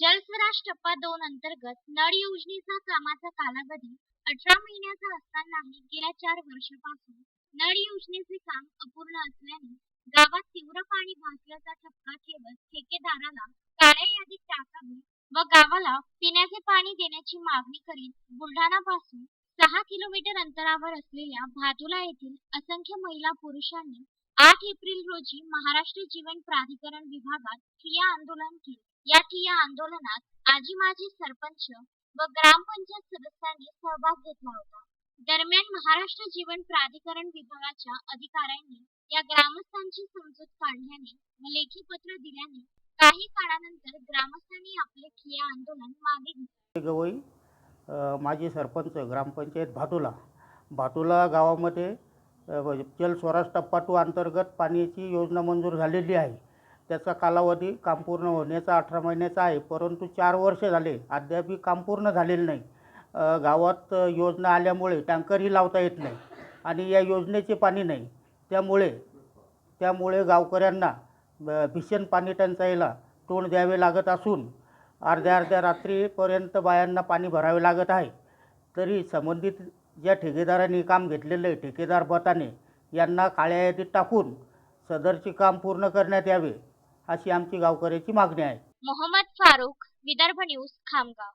जलस्वराज टप्पा दोन अंतर्गत नळ योजनेचा कामाचा कालावधी अठरा महिन्याचा असतानाही गेल्या चार वर्षापासून नळ योजनेचे काम अपूर्ण असल्याने गावात तीव्र पाणी भासल्याचा ठपका ठेवत ठेकेदाराला काळ्या यादीत टाकावे व गावाला पिण्याचे पाणी देण्याची मागणी करीत बुलढाणा पासून सहा किलोमीटर अंतरावर असलेल्या भादुला येथील असंख्य महिला पुरुषांनी आठ एप्रिल रोजी महाराष्ट्र जीवन प्राधिकरण विभागात ठिया आंदोलन केले. या ठिया आंदोलनात आजी माजी सरपंच व ग्रामपंचायत सदस्यांनी सहभाग घेतला होता. दरम्यान महाराष्ट्र जीवन प्राधिकरण विभागाच्या अधिकाऱ्यांनी या ग्रामस्थांची समजूत काढल्याने व लेखी पत्र दिल्याने काही काळानंतर ग्रामस्थांनी आपले ठिया आंदोलन मागे घेतले. गवई माजी सरपंच ग्रामपंचायत भाटोला. भाटोला गावामध्ये जल स्वराज टप्पा टू अंतर्गत पाण्याची योजना मंजूर झालेली आहे. त्याचा कालावधी काम पूर्ण होण्याचा अठरा महिन्याचा आहे परंतु चार वर्ष झाले अद्यापही काम पूर्ण झालेलं नाही. गावात योजना आल्यामुळे टँकरही लावता येत नाही आणि या योजनेचे पाणी नाही. त्यामुळे त्यामुळे गावकऱ्यांना ब- भीषण पाणी टंचाईला तोंड द्यावे लागत असून अर्ध्या अर्ध्या रात्रीपर्यंत बायांना पाणी भरावे लागत आहे. तरी संबंधित ज्या ठेकेदारांनी काम घेतलेलं आहे ठेकेदार बताने यांना काळ्या यादीत टाकून सदरचे काम पूर्ण करण्यात यावे अशी आमची गावकऱ्याची मागणी आहे. मोहम्मद फारुख विदर्भ न्यूज खामगाव.